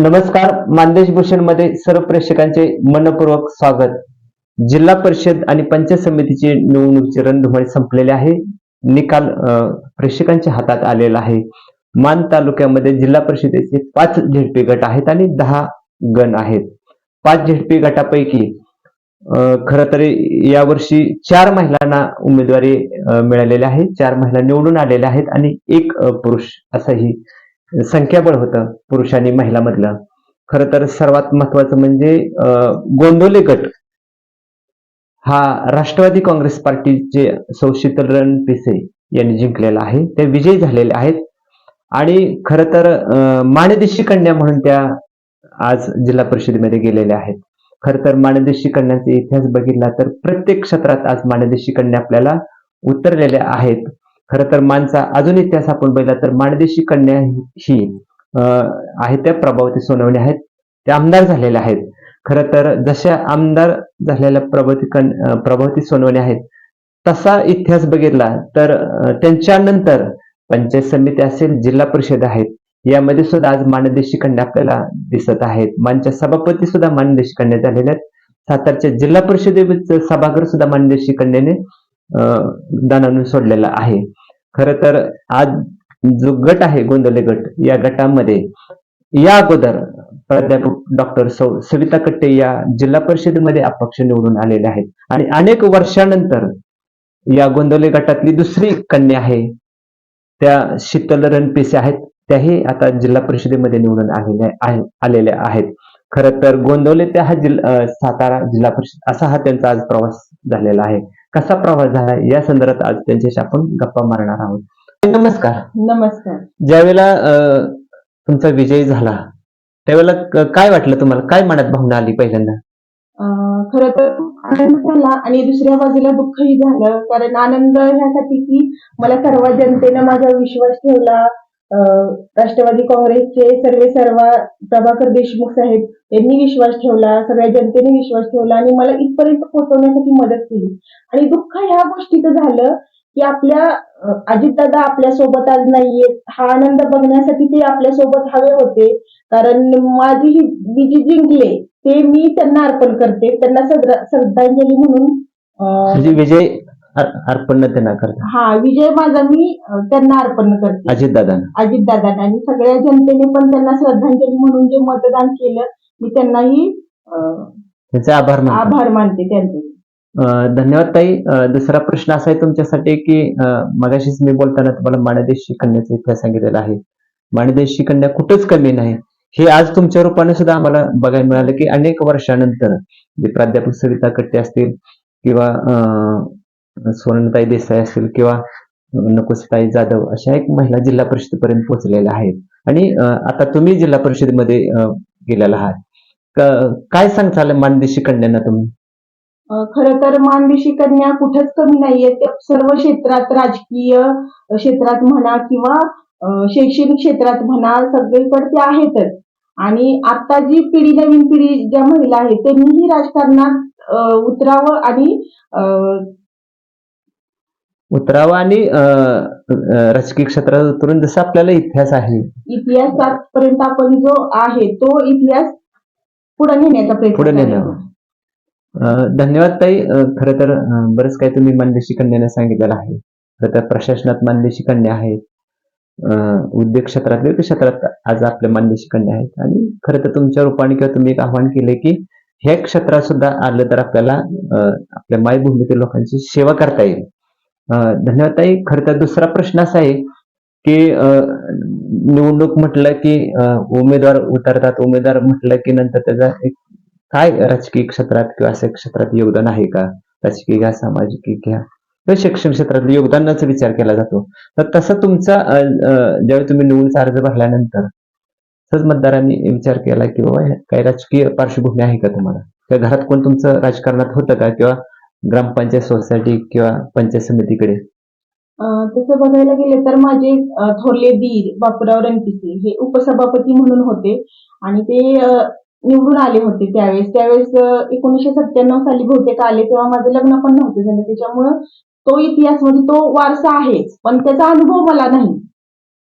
नमस्कार मानदेश भूषणमध्ये सर्व प्रेक्षकांचे मनपूर्वक स्वागत. जिल्हा परिषद आणि पंचायत समितीची निवडणुकीची रणधुमाळी संपलेली आहे. निकाल प्रेक्षकांच्या हातात आलेला आहे. मान तालुक्यामध्ये जिल्हा परिषदेचे पाच झेडपी गट आहेत आणि दहा गण आहेत. पाच झेडपी गटापैकी खर तर यावर्षी चार महिलांना उमेदवारी मिळालेली आहे. चार महिला निवडून आलेल्या आहेत आणि एक पुरुष असंही संख्याबळ होतं पुरुष आणि महिलामधलं. खरं तर सर्वात महत्वाचं म्हणजे अं, गोंदवले गट. हा राष्ट्रवादी काँग्रेस पार्टीचे सौ शीतलरण पिसे यांनी जिंकलेला आहे. ते विजयी झालेले आहेत. आणि खरं तर अं, माणदेशी कन्या म्हणून त्या आज जिल्हा परिषदेमध्ये गेलेल्या आहेत. खरं तर माणदेशी कन्याचा इतिहास बघितला तर प्रत्येक क्षेत्रात आज माणदेशी कन्या आपल्याला उतरलेल्या आहेत. खरं तर मानचा अजून इतिहास आपण बघितला तर माणदेशी कन्या ही आहेत त्या प्रभावती सोनवणे आहेत. त्या आमदार झालेल्या आहेत. खरं तर जशा आमदार झालेल्या प्रभावती कन प्रभावती सोनवणे आहेत तसा इतिहास बघितला तर त्यांच्यानंतर पंचायत समिती असेल जिल्हा परिषद आहेत. यामध्ये सुद्धा आज मानदेशी कन्या आपल्याला दिसत आहेत. मानच्या सभापती सुद्धा मानदेशी कन्या झालेल्या आहेत. सातारच्या जिल्हा परिषदेचं सभागृह सुद्धा मानदेशी कन्याने अं, सोडलेला आहे. खर तर आज जो गट आहे गोंदवले गट या गटामध्ये या अगोदर प्राध्यापक डॉक्टर सौ सविता कट्टे या जिल्हा परिषदेमध्ये अपक्ष निवडून आलेले आहेत. आणि अनेक वर्षानंतर या गोंदवले गटातली दुसरी कन्या आहे. त्या शीतल रणपिसे आहेत. त्याही आता जिल्हा परिषदेमध्ये निवडून आलेल्या आहे- आलेल्या आहेत. खरं तर गोंदवले त्या हा जिल्हा सातारा जिल्हा परिषद असा हा त्यांचा आज प्रवास झालेला आहे. कसा प्रवास झाला? या संदर्भात आज त्यांच्याशी आपण गप्पा मारणार आहोत. नमस्कार. नमस्कार. ज्यावेळेला तुमचा विजय झाला त्यावेळेला काय वाटलं तुम्हाला? काय मनात भावना आली पहिल्यांदा? खरं तर आनंद झाला आणि दुसऱ्या बाजूला दुःखही झालं. कारण आनंद ह्यासाठी की मला सर्व जनतेनं माझा विश्वास ठेवला. राष्ट्रवादी काँग्रेसचे सर्वे सर्वा प्रभाकर देशमुख साहेब यांनी विश्वास ठेवला सगळ्या जनतेने विश्वास ठेवला आणि मला इथपर्यंत पोहोचवण्यासाठी मदत केली. आणि दुःख ह्या गोष्टीचं झालं की आपल्या अजितदादा आपल्यासोबत आज नाहीयेत. हा आनंद बघण्यासाठी ते आपल्यासोबत हवे होते. कारण माझी ही मी जी जिंकले ते मी त्यांना अर्पण करते. त्यांना श्रद्धांजली म्हणून विजय अर्पण त्यांना करता हा विजय माझा मी त्यांना अर्पण करते. अजित दादा अजित दादांना आणि सगळ्या जनतेने पण त्यांना श्रद्धांजली म्हणून जे मतदान केलं मी त्यांनाही अं, त्यांचे आभार मानतो. आभार मानते त्यांचे. अं, धन्यवाद ताई. अं, दुसरा प्रश्न असा आहे तुमच्यासाठी की अं, मगाशीच मी बोलताना तुम्हाला माणदेशी कन्याचा इतिहास सांगितलेला आहे. माणदेशी कन्या कुठंच कमी नाही. हे आज तुमच्या रूपाने सुद्धा आम्हाला बघायला मिळालं की अनेक वर्षानंतर जे प्राध्यापक सविता कट्टे असतील किंवा अं, सोनताई देसाई असेल किंवा नकुसताई जाधव अशा एक महिला जिल्हा परिषदेपर्यंत पोहोचलेल्या आहेत. आणि आता तुम्ही जिल्हा परिषदेमध्ये गेलेला आहात. काय सांगताल मानदेशी कन्यांना तुम्ही? खर खरं तर मानदेशी कन्या कुठंच कमी नाहीये त्या सर्व क्षेत्रात राजकीय क्षेत्रात म्हणा किंवा शैक्षणिक क्षेत्रात म्हणा सगळीकडे त्या आहेतच. आणि आता जी पिढी नवीन पिढी ज्या महिला आहेत त्यांनीही राजकारणात अं, उतरावं आणि अं, उतरावा आणि राजकीय क्षेत्रात उतरून जसं आपल्याला इतिहास आहे. इतिहास आजपर्यंत आपण जो आहे तो इतिहास पुढे नेण्याचा प्रयत्न पुढे. अं, धन्यवाद ताई. खरं तर बरंच काही तुम्ही मानदेशी कन्याने सांगितलेलं आहे. खरं तर प्रशासनात मानदेशी कन्या आहेत. अं, उद्योग क्षेत्रात विविध क्षेत्रात आज आपल्या मानदेशी कन्या आहेत. आणि खरं तर तुमच्या रूपाने किंवा तुम्ही एक आव्हान केलंय की ह्या क्षेत्रात सुद्धा आलं तर आपल्याला आपल्या मायभूमीतील लोकांची सेवा करता येईल. धन्यवादताई धन्यवाद तर दुसरा प्रश्न असा आहे की निवडणूक म्हटलं की उमेदवार उतरतात उमेदवार म्हटलं की नंतर त्याचा एक काय राजकीय क्षेत्रात किंवा अशा क्षेत्रात योगदान आहे का? राजकीय घ्या सामाजिक घ्या. किंवा शिक्षण क्षेत्रात योगदानाचा विचार केला जातो. तर तसा तुमचा ज्यावेळी तुम्ही निवडीचा अर्ज भरल्यानंतर सहज मतदारांनी विचार केला की बाबा काही राजकीय पार्श्वभूमी आहे का तुम्हाला? किंवा घरात कोण तुमचं राजकारणात होतं का? किंवा ग्रामपंचायत सोसायटी किंवा पंचायत समितीकडे? अं, तसं बघायला गेलं तर माझे अं, थोरले दीर बापूराव रणपिसे हे उपसभापती म्हणून होते आणि ते अं, निवडून आले होते त्यावेळेस. त्यावेळेस अं, एकोणीसशे सत्त्याण्णव साली बहुतेक आले तेव्हा माझं लग्न पण नव्हतं झालं. त्याच्यामुळं तो इतिहास म्हणजे तो वारसा आहेच पण त्याचा अनुभव मला नाही.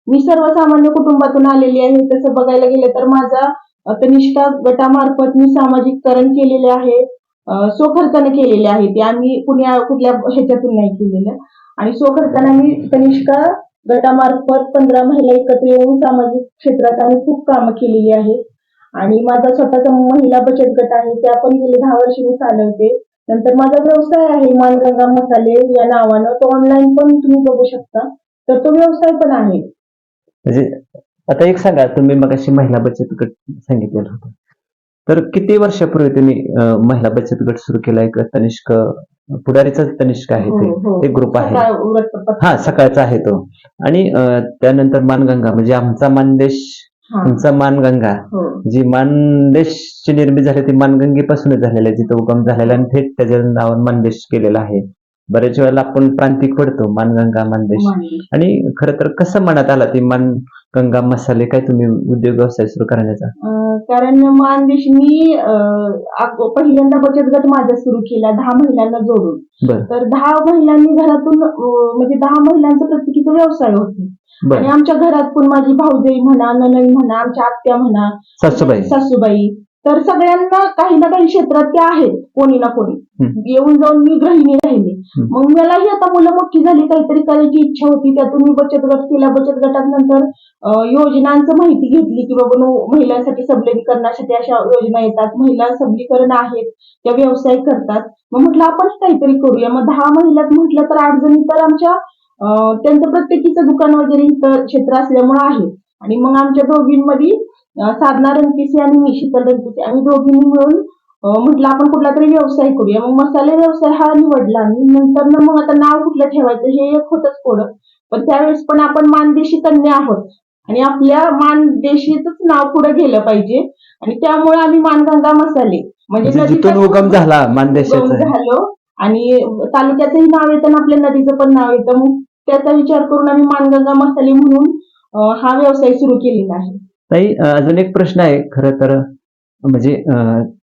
मी सर्वसामान्य कुटुंबातून आलेली आहे. तसं बघायला गेलं तर माझा अ, तनिष्ठा गटामार्फत मी सामाजिककरण केलेले आहे. स्वखर्चाने केलेले आहे ते आम्ही कुण्या कुठल्या ह्याच्यातून नाही केलेलं. आणि स्वखर्चाने आम्ही कनिष्का गटामार्फत पंधरा महिला एकत्र येऊन सामाजिक क्षेत्रात आम्ही खूप कामं केलेली आहेत. आणि माझा स्वतःचा महिला बचत गट आहे. त्या पण गेले दहा वर्ष मी चालवते. नंतर माझा व्यवसाय आहे मानगंगा मसाले या नावानं. तो ऑनलाईन पण तुम्ही बघू शकता. तर तो व्यवसाय पण आहे. म्हणजे आता एक सांगा तुम्ही मग अशी महिला बचत गट सांगितलेला होता. तर किती वर्षापूर्वी तुम्ही अं, महिला बचत गट सुरू केलाय का तनिष्क पुढारीचा तनिष्क आहे ते. हो, हो. एक ग्रुप आहे. सकाळ वृत्तपत्र. हा सकाळचा आहे तो. आणि अं, त्यानंतर मानगंगा म्हणजे आमचा मानदेश हा. तुमचा मानगंगा. हो. जी मानदेशची निर्मिती झाली ती मानगंगेपासूनच झालेली आहे. जिथं उगम झालेला आणि थेट त्याच्या नावावर मानदेश केलेला आहे. बऱ्याच वेळेला आपण प्रांतिक पडतो मानगंगा मानदेश. आणि खरं तर कसं मनात आला ती मानगंगा मसाले? काय तुम्ही उद्योग व्यवसाय सुरू करण्याचा? कारण मानदेश मी पहिल्यांदा बचत गट माझा सुरू केला दहा महिलांना जोडून. तर दहा महिलांनी घरातून म्हणजे दहा महिलांचा प्रत्येकीचा व्यवसाय होते. आणि आमच्या घरात पण माझी भाऊजाई म्हणा ननन म्हणा आमच्या आत्या म्हणा सासूबाई. सासूबाई तर सगळ्यांना काही ना काही क्षेत्रात त्या आहेत कोणी ना कोणी. येऊन जाऊन मी गृहिणी राहिली. मग मलाही आता मुलं मोठी झाली काहीतरी करायची इच्छा होती. त्यातून मी बचत गट केला. बचत गटात नंतर योजनांचं माहिती घेतली की बाबा नो, महिलांसाठी सबलीकरणासाठी अशा योजना येतात. महिला सबलीकरण आहेत त्या व्यवसाय करतात. मग म्हटलं आपण काहीतरी करूया. मग दहा महिन्यात म्हटलं तर आठ जणी तर आमच्या त्यांचं प्रत्येकीचं दुकान वगैरे क्षेत्र असल्यामुळे आहे. आणि मग आमच्या दोघींमध्ये साधना रणपिसे आणि मी शीतल रणपिसे. आम्ही दोघींनी मिळून म्हटलं आपण कुठला तरी व्यवसाय करूया. मग मसाले व्यवसाय हा निवडला आणि नंतर ना मग आता नाव कुठलं ठेवायचं हे एक होतच पुढं. पण त्यावेळेस पण आपण मानदेशी कन्या आहोत. आणि आपल्या मानदेशीच नाव पुढे गेलं पाहिजे. आणि त्यामुळे आम्ही मानगंगा मसाले. म्हणजे म्हणजे उगम झाला झालो. आणि तालुक्याचंही नाव येतं आणि आपल्या नदीचं पण नाव येतं. मग त्याचा विचार करून आम्ही मानगंगा मसाले म्हणून हा व्यवसाय सुरू केलेला आहे. ताई अजून एक प्रश्न आहे. खरं तर म्हणजे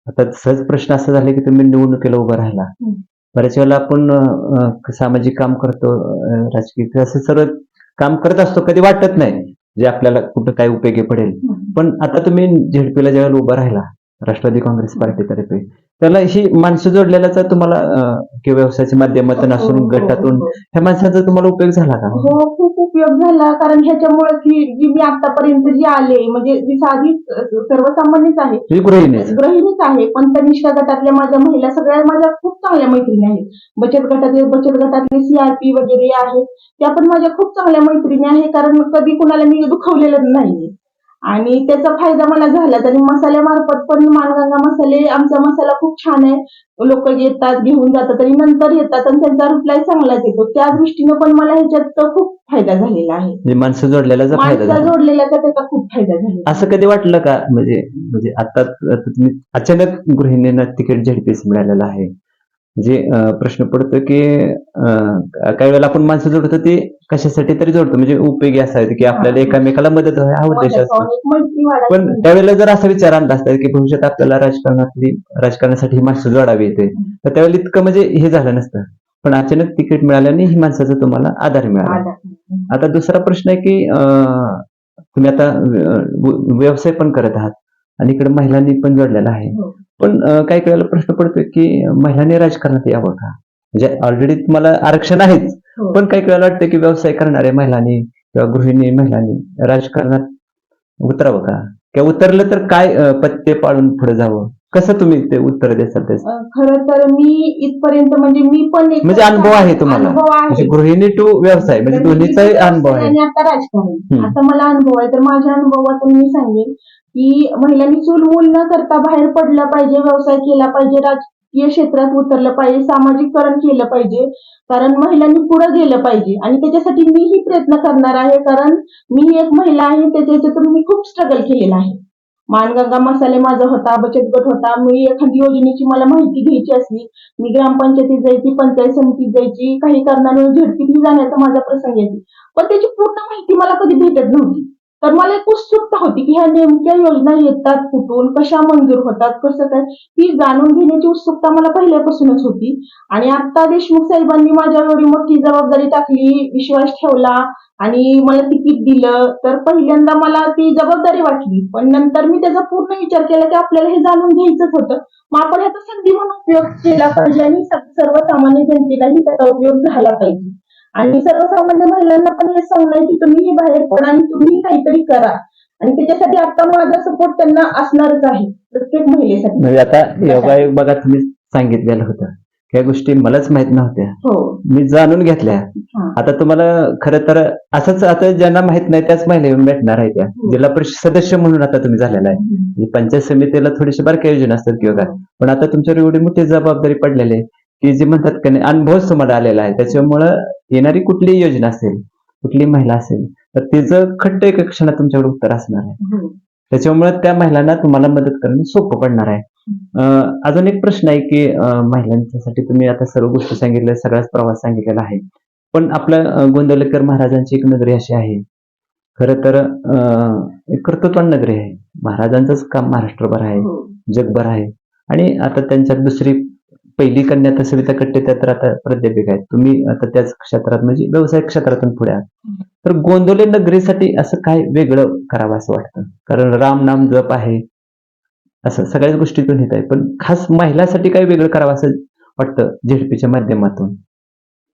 आता सहज प्रश्न असा झाला की तुम्ही निवडणुकीला उभं राहिला. बऱ्याच वेळेला आपण सामाजिक काम करतो राजकीय असं सर्व काम करत असतो कधी वाटत नाही जे आपल्याला कुठं काय उपयोगी पडेल. पण आता तुम्ही झेडपीला ज्यावेळेला उभा राहिला राष्ट्रवादी काँग्रेस पार्टीतर्फे त्याला ही माणसं जोडलेल्याचा तुम्हाला किंवा व्यवसायाच्या माध्यमातून असून हो, हो, गटातून हो. ह्या माणसाचा तुम्हाला उपयोग झाला का? हो खूप उपयोग झाला. कारण ह्याच्यामुळे जी मी आतापर्यंत जी आले म्हणजे जी साधी सर्वसामान्यच आहे. गृहिणीच गृहिणीच आहे. पण तनिष्ठा गटातल्या माझ्या महिला सगळ्या माझ्या खूप चांगल्या मैत्रिणी आहेत. बचत गटातले बचत गटातले सीआरपी वगैरे आहेत. त्या पण माझ्या खूप चांगल्या मैत्रिणी आहे. कारण कधी कुणाला मी दुखवलेलं नाही आणि त्याचा फायदा मला झालाच आणि मसाल्यामार्फत पण मानगंगा मसाले आमचा मसाला खूप छान आहे. लोक येतात घेऊन जातात आणि नंतर येतात आणि त्यांचा रिप्लाय चांगलाच येतो. त्या दृष्टीनं पण मला ह्याच्यात खूप फायदा झालेला आहे. म्हणजे माणसं जोडलेल्याचा फायदा झाला. जोडलेल्याचा त्याचा खूप फायदा आहे. असं कधी वाटलं का? म्हणजे म्हणजे आता अचानक गृहिणींना तिकीट झडपीस मिळालेलं आहे. अं, प्रश्न पडतो की काही वेळेला आपण माणसं जोडतो ते कशासाठी तरी जोडतो म्हणजे उपयोगी असायचं की आपल्याला. एकामेकाला मदत हा उद्देश असतो. पण त्यावेळेला जर असा विचार आणला असता की भविष्यात आपल्याला राजकारणातली राजकारणासाठी माणसं जोडावी येते तर त्यावेळेला इतकं म्हणजे हे झालं नसतं पण अचानक तिकीट मिळाल्याने ही माणसाचा तुम्हाला आधार मिळाला. आता दुसरा प्रश्न आहे की तुम्ही आता व्यवसाय पण करत आहात आणि इकडे महिलांनी पण जोडलेला आहे हो. पण काही काही वेळेला प्रश्न पडतोय की महिलांनी राजकारणात यावं का? म्हणजे ऑलरेडी तुम्हाला आरक्षण आहेच हो. पण काही वेळेला वाटतं की व्यवसाय करणाऱ्या महिलांनी किंवा गृहिणी महिलांनी राजकारणात उतरावं का? किंवा उतरलं तर काय पत्ते पाळून पुढे जावं? कसं तुम्ही ते उत्तर देसाल त्याचं? खरं तर मी इथपर्यंत म्हणजे मी पण एक म्हणजे अनुभव आहे तुम्हाला. अनुभव म्हणजे आहे गृहिणी टू व्यवसाय म्हणजे दोन्हीचाही अनुभव आहे. आणि आता राजकारण. हम्म. असा मला अनुभव आहे. तर माझ्या अनुभवातून मी सांगेन की महिलांनी चूल मूल न करता बाहेर पडलं पाहिजे व्यवसाय केला पाहिजे राजकीय क्षेत्रात उतरलं पाहिजे सामाजिककरण केलं पाहिजे. कारण महिलांनी पुढे गेलं पाहिजे. आणि त्याच्यासाठी मीही प्रयत्न करणार आहे. कारण मी एक महिला आहे. त्याच्या ह्याच्यातून मी खूप स्ट्रगल केलेला आहे. मानगंगा मसाले माझा होता बचत गट होता. मी एखादी योजनेची मला माहिती घ्यायची असली मी ग्रामपंचायतीत जायची पंचायत समितीत जायची काही कारणाने झडपीतही जाण्याचा माझा प्रसंग यायची पण त्याची पूर्ण माहिती मला कधी भेटत नव्हती. तर मला एक उत्सुकता होती की ह्या नेमक्या योजना येतात कुठून कशा मंजूर होतात कसं काय? ही जाणून घेण्याची उत्सुकता मला पहिल्यापासूनच होती. आणि आता देशमुख साहेबांनी माझ्यावर एवढी मोठी जबाबदारी टाकली विश्वास ठेवला आणि मला तिकीट दिलं. तर पहिल्यांदा मला ती जबाबदारी वाटली. पण नंतर मी त्याचा पूर्ण विचार केला की आपल्याला हे जाणून घ्यायचंच होतं. मग आपण ह्याचा संधी म्हणून उपयोग केला पाहिजे आणि सर्वसामान्य जनतेलाही त्याचा उपयोग झाला पाहिजे. आणि सर्वसामान्य महिलांना पण हे सांगणं की तुम्ही हे बाहेर पडा आणि तुम्ही काहीतरी करा. आणि त्याच्यासाठी आता माझा सपोर्ट त्यांना असणारच आहे प्रत्येक महिलेसाठी. म्हणजे आता योगायोग बघा तुम्ही सांगितलेलं होतं. ह्या गोष्टी मलाच माहीत नव्हत्या. हो. मी जाणून घेतल्या. हा. आता तुम्हाला खरं तर असंच आता ज्यांना माहीत नाही त्याच महिला भेटणार आहे त्या हो. जिल्हा परिषद सदस्य म्हणून आता तुम्ही झालेला आहे. म्हणजे पंचायत समितीला थोडीशी बारक्या योजना असतात किंवा काय पण आता तुमच्यावर एवढी मोठी जबाबदारी पडलेली आहे. की जे म्हणतात की अनुभवच तुम्हाला आलेला आहे. त्याच्यामुळं येणारी कुठलीही योजना असेल कुठलीही महिला असेल तर तिचं खट्ट एक क्षणात तुमच्याकडे उत्तर असणार आहे. त्याच्यामुळे त्या महिलांना तुम्हाला मदत करणं सोपं पडणार आहे. अजून एक प्रश्न आहे की महिलांच्यासाठी तुम्ही आता सर्व गोष्टी सांगितल्या सगळाच प्रवास सांगितलेला आहे. पण आपलं अं, गोंदवलेकर महाराजांची एक नगरी अशी आहे. खरं तर कर्तृत्वान नगरी आहे. महाराजांचंच काम महाराष्ट्रभर आहे. हो. जगभर आहे. आणि आता त्यांच्यात दुसरी पहिली कन्या तर सविता कट्टे त्या तर आता प्राध्यापिका आहेत. तुम्ही आता त्याच क्षेत्रात म्हणजे व्यवसाय क्षेत्रातून पुढे आहात. तर गोंदवले नगरीसाठी असं काय वेगळं करावं असं वाटतं? कारण राम नाम जप आहे. असं सगळ्याच गोष्टीतून येत आहे पण खास महिलांसाठी काय वेगळं करावं असं वाटतं झेडपीच्या माध्यमातून?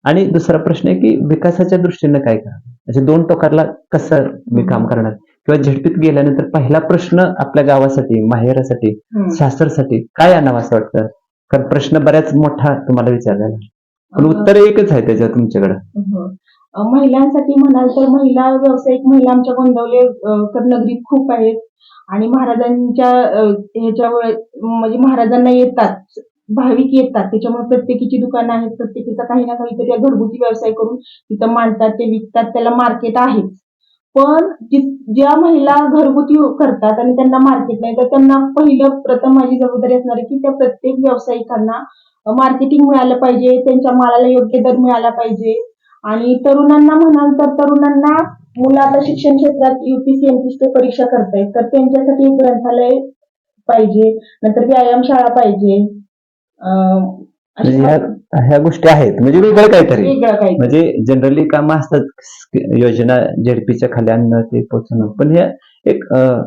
आणि दुसरा प्रश्न आहे की विकासाच्या दृष्टीनं काय करावं? असे दोन टोकाला कसं मी काम करणार? किंवा झेडपीत गेल्यानंतर पहिला प्रश्न आपल्या गावासाठी माहेरासाठी हम्म. सासरसाठी काय आणावं असं वाटतं? कारण प्रश्न बऱ्याच मोठा तुम्हाला विचारलेला आहे. पण उत्तर एकच आहे त्याच्यात तुमच्याकडे हो. महिलांसाठी म्हणाल तर महिला व्यावसायिक महिला आमच्या गोंदवले नगरीत खूप आहेत आणि महाराजांच्या ह्याच्यावर म्हणजे महाराजांना येतात भाविक येतात त्याच्यामुळे प्रत्येकीची दुकानं आहेत प्रत्येकीचा काही ना काहीतरी त्या घरगुती व्यवसाय करून तिथं मांडतात ते विकतात त्याला मार्केट आहेच पण ज्या महिला घरगुती करतात आणि त्यांना मार्केट नाही तर त्यांना पहिलं प्रथम माझी जबाबदारी असणार आहे की त्या प्रत्येक व्यावसायिकांना मार्केटिंग मिळालं पाहिजे त्यांच्या मालाला योग्य दर मिळाला पाहिजे. आणि तरुणांना म्हणाल तर तरुणांना मुलं आता शिक्षण क्षेत्रात युपीसी एमपीसी परीक्षा करतायत तर त्यांच्यासाठी एक ग्रंथालय पाहिजे नंतर व्यायामशाळा पाहिजे ह्या ह्या गोष्टी आहेत. म्हणजे वेगळं काहीतरी. वेगळं काही म्हणजे जनरली कामं असतात. योजना झेडपीच्या खाली आणणं ते पोहोचणं. पण हे एक अं,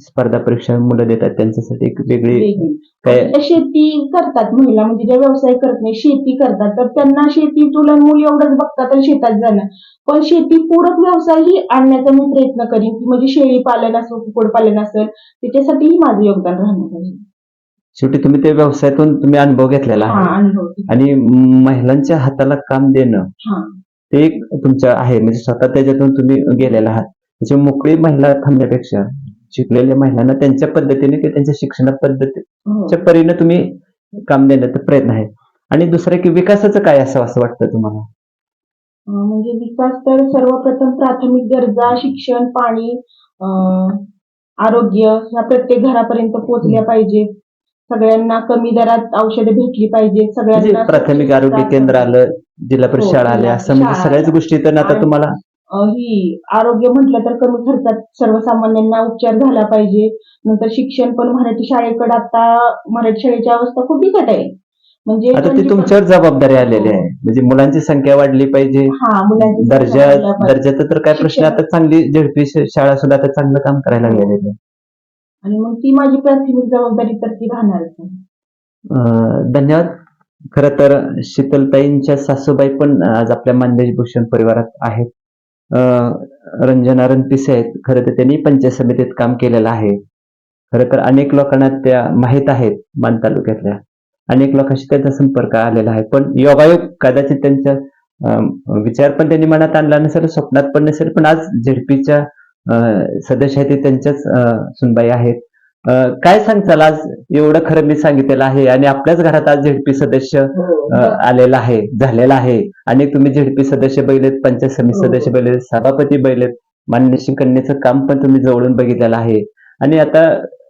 स्पर्धा परीक्षा मुलं देतात. त्यांच्यासाठी एक वेगळी वेगळी. काय ज्या शेती करतात महिला म्हणजे ज्या व्यवसाय करत नाही शेती करतात. तर त्यांना शेती तुला मूल एवढंच बघतात आणि शेतात जाणं पण शेती पूरक व्यवसायही आणण्याचा मी प्रयत्न करीन की म्हणजे शेळी पालन असो कुक्कुटपालन असेल त्याच्यासाठीही माझं योगदान राहणार पाहिजे शेवटी तुम्ही ते व्यवसायातून तुम्ही अनुभव घेतलेला हा आहे. आणि महिलांच्या हाताला काम देणं ते एक तुमचं आहे म्हणजे स्वतः त्याच्यातून तुम्ही गेलेला आहात. त्याची मोकळी महिला थांबण्यापेक्षा शिकलेल्या महिलांना त्यांच्या पद्धतीने किंवा त्यांच्या शिक्षण पद्धतीच्या हो. परीने तुम्ही काम देण्याचा प्रयत्न आहे आणि दुसरं की विकासाचं काय असं असं वाटतं तुम्हाला? म्हणजे विकास तर सर्वप्रथम प्राथमिक गरजा शिक्षण पाणी आरोग्य ह्या प्रत्येक घरापर्यंत पोहोचल्या पाहिजेत. सगळ्यांना कमी दरात औषधे भेटली पाहिजेत म्हणजे सगळ्यांना प्राथमिक आरोग्य केंद्र आलं जिल्हा परिषद हो, शाळा आल्या असं म्हणजे शाळा सगळ्याच गोष्टी तर आता आणि- तुम्हाला अं, ही आरोग्य म्हटलं तर कमी खर्चात सर्वसामान्यांना उपचार झाला पाहिजे. नंतर शिक्षण पण मराठी शाळेकडे आता मराठी शाळेची अवस्था खूप बिकट आहे. म्हणजे आता ती म्हणजे- तुमच्यावर जबाबदारी आलेली आहे. म्हणजे मुलांची संख्या वाढली पाहिजे. हा मुलांची दर्जा संख्या वाढल्या पाहिजे. दर्जाचं तर काय प्रश्न शिक्षण. आता चांगली झेडपी शाळा सुद्धा आता चांगलं काम करायला लागलेली आहे. आणि मग ती माझी प्राथमिक जबाबदारी तर ती राहणारच आहे. अं, धन्यवाद. खरं तर शीतलताईंच्या सासूबाई पण आज आपल्या मानदेश भूषण परिवारात आहेत. अं, रंजना रणपिसे आहेत. खरं तर त्यांनी पंचायत समितीत काम केलेलं आहे. खरं तर अनेक लोकांना त्या माहीत आहेत मान तालुक्यातल्या. अनेक लोकांशी त्यांचा संपर्क आलेला आहे. पण योगायोग कदाचित त्यांच्या अं, विचार पण त्यांनी मनात आणला नसेल स्वप्नात पण नसेल पण आज झेडपीच्या सदस्य आहेत ते त्यांच्याच सुनबाई आहेत. काय सांगचाल आज? एवढं खरं मी सांगितलेलं आहे आणि आपल्याच घरात आज झेडपी सदस्य अं, आलेला आहे झालेला आहे. आणि तुम्ही झेडपी सदस्य बैलेत पंचायत समिती हो. सदस्य बैलेत सभापती बैलेत मान्यशी कन्याचं काम पण तुम्ही जवळून बघितलेलं आहे. आणि आता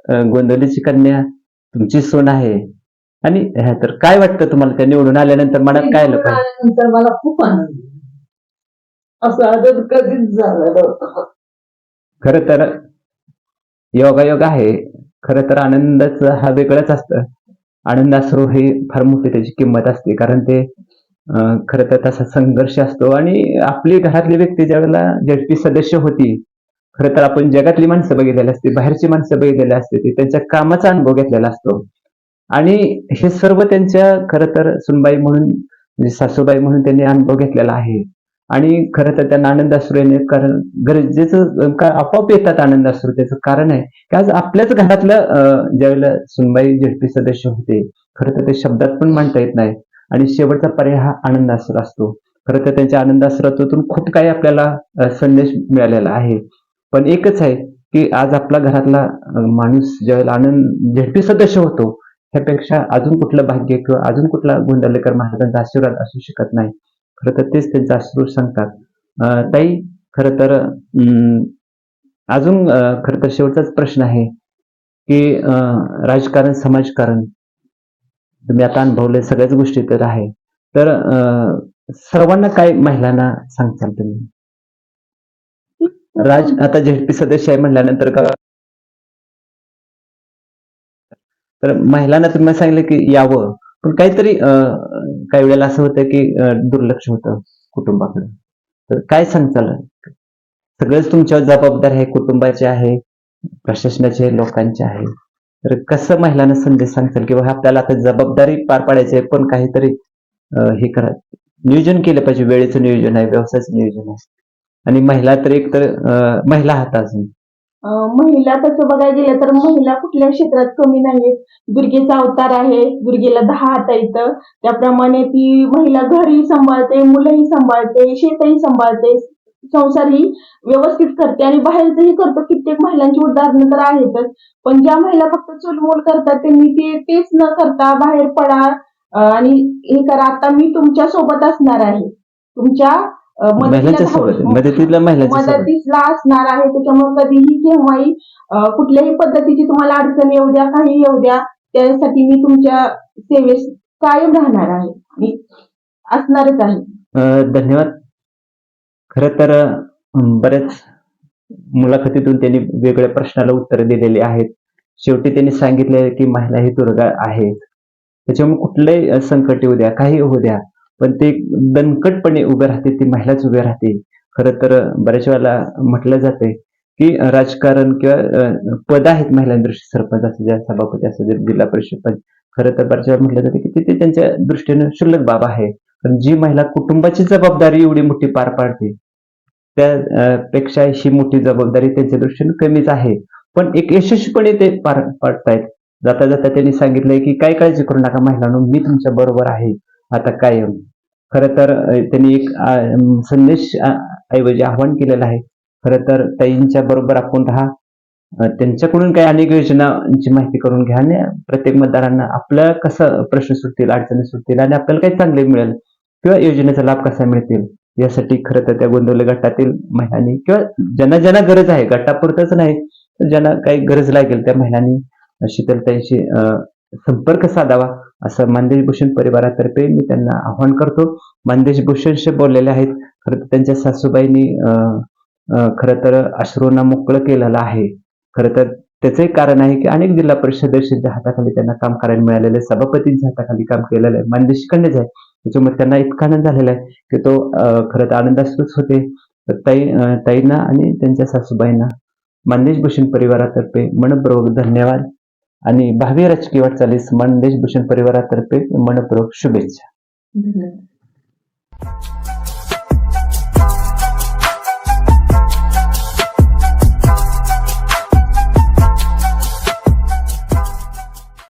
अं, गोंधवलीची कन्या तुमची सून आहे. आणि ह्या तर काय वाटतं तुम्हाला? त्या निवडून आल्यानंतर मनात काय आलं मला खूप आनंद. असं आदर कधीच झालं खरं तर योगायोग आहे. खरं तर आनंदाच हा वेगळाच असतं. आनंदाश्रू ही फार मोठी त्याची किंमत असते. कारण ते खर खरं तर तसा संघर्ष असतो. आणि आपली घरातली व्यक्ती ज्यावेळेला झडपी सदस्य होती खरं तर आपण जगातली माणसं बघितलेली असते बाहेरची माणसं बघितलेली असते ती त्यांच्या कामाचा अनुभव घेतलेला असतो. आणि हे सर्व त्यांच्या खरं तर सुनबाई म्हणून म्हणजे सासूबाई म्हणून त्यांनी अनुभव घेतलेला आहे. आणि खरं तर त्यांना आनंदाश्रू येणे कारण गरजेचं का आपोआप येतात आनंदाश्रू त्याचं कारण आहे की आज आपल्याच घरातलं ज्यावेळेला सुनबाई जेटपी सदस्य होते खरं तर ते शब्दात पण मांडता येत नाही. आणि शेवटचा पर्याय हा आनंदाश्रू असतो. खरं तर त्यांच्या आनंदाश्रातून खूप काही आपल्याला संदेश मिळालेला आहे. पण एकच आहे की आज आपला घरातला माणूस ज्यावेळेला आनंद झेडपी सदस्य होतो ह्यापेक्षा अजून कुठलं भाग्य किंवा अजून कुठला गुंडलेकर महाराजांचा आशीर्वाद असू शकत नाही. खरं तर तेच त्यांचा अश्रू सांगतात. ताई खरं तर अं, अजून खरं तर शेवटचाच प्रश्न आहे की अं, राजकारण समाजकारण. तुम्ही आता अनुभवले सगळ्याच गोष्टी तर आहे. तर अं, सर्वांना काय महिलांना सांगताल तुम्ही? राज आता झेडपी सदस्य आहे म्हणल्यानंतर का? तर महिलांना तुम्ही सांगितलं की यावं. पण काहीतरी अं, काही वेळेला असं होतं की दुर्लक्ष होतं कुटुंबाकडे. तर काय सांगताल सगळंच तुमच्यावर जबाबदार आहे कुटुंबाचे आहे प्रशासनाचे लोकांचे आहे. तर कसं महिलांना संदेश सांगताल किंवा आपल्याला आता जबाबदारी पार पाडायची आहे पण काहीतरी हे करा. नियोजन केलं पाहिजे वेळेचं नियोजन आहे व्यवसायाचं नियोजन आहे. आणि महिला तर एक तर महिला आहात अजून. महिला तसं बघायला गेलं तर महिला कुठल्या क्षेत्रात कमी नाहीयेत. दुर्गेचा अवतार आहे दुर्गेला दहा हात आहेत त्याप्रमाणे ती महिला घरही सांभाळते मुलंही सांभाळते शेतही सांभाळते. संसारही व्यवस्थित करते आणि बाहेरचंही करतो. कित्येक महिलांची उदाहरणं तर आहेतच. पण ज्या महिला फक्त चुलमूल करतात त्यांनी ते तेच न करता बाहेर पडा. आणि हे करा आता मी तुमच्यासोबत असणार आहे. तुमच्या महिलांच्या सोबत धावून- मदतीला महिलांच्या सोबत मदतीला असणार आहे त्याच्यामुळे कधीही केव्हाही अं, कुठल्याही पद्धतीची तुम्हाला अडचण येऊ द्या काही येऊ द्या त्यासाठी मी तुमच्या सेवेस कायम राहणार आहे आणि असणारच आहे. अं, धन्यवाद. खरं तर बऱ्याच मुलाखतीतून त्यांनी वेगळ्या प्रश्नाला उत्तरं दिलेली आहेत. शेवटी त्यांनी सांगितले की महिला ही दुर्गा आहे. त्याच्यामुळे कुठलंही अं, संकट येऊ द्या काही होऊ द्या. पण ते दणकटपणे उभे राहते ती महिलाच उभे राहते. खरं तर बऱ्याच वेळेला म्हटलं जाते की राजकारण किंवा पद आहेत महिलांदृष्टी सरपंच असू द्या सभापती असू द्या जिल्हा परिषद पंच खरं तर बऱ्याच वेळा म्हटलं जाते की तिथे त्यांच्या दृष्टीने क्षुल्लक बाब आहे. पण जी महिला कुटुंबाची जबाबदारी एवढी मोठी पार पाडते त्यापेक्षा ही मोठी जबाबदारी त्यांच्या दृष्टीनं कमीच आहे. पण एक यशस्वीपणे ते पार पाडतायत. जाता जाता त्यांनी सांगितलंय की काय काळजी करू नका महिलांनो मी तुमच्या बरोबर आहे. आता कायम खरं तर त्यांनी एक संदेश ऐवजी आव्हान केलेलं आहे. खरं तर ताईंच्या बरोबर आपण राहा. त्यांच्याकडून काही अनेक योजनांची माहिती करून घ्या आणि प्रत्येक मतदारांना आपला कसं प्रश्न सुटतील अडचणी सुटतील आणि आपल्याला काही चांगले मिळेल किंवा योजनेचा लाभ कसा मिळतील यासाठी खरं तर त्या गोंदवले गटातील महिलांनी किंवा ज्यांना ज्यांना गरज आहे गटापुरतच नाही तर ज्यांना काही गरज लागेल त्या महिलांनी शीतलताईशी संपर्क साधावा. असं मानदेश भूषण परिवारातर्फे मी त्यांना आव्हान करतो. मानदेश भूषणशी बोललेले आहेत. खरं तर त्यांच्या सासूबाईंनी खरं तर अश्रूंना मोकळं केलेलं आहे. खरं तर त्याचंही कारण आहे की अनेक जिल्हा परिषद हाताखाली त्यांना काम करायला मिळालेलं आहे. सभापतींच्या हाताखाली काम केलेलं आहे. मानदेशकडनेच आहे. त्याच्यामुळे त्यांना इतका आनंद झालेला आहे की तो खरं तर आनंदास्पद होते. तर ताई ताईंना आणि त्यांच्या सासूबाईंना मानदेश भूषण परिवारातर्फे मनपूर्वक धन्यवाद. आणि भावी राजकीय वाटचालीस मन देशभूषण परिवारातर्फे मनपूर्वक शुभेच्छा. धन्यवाद.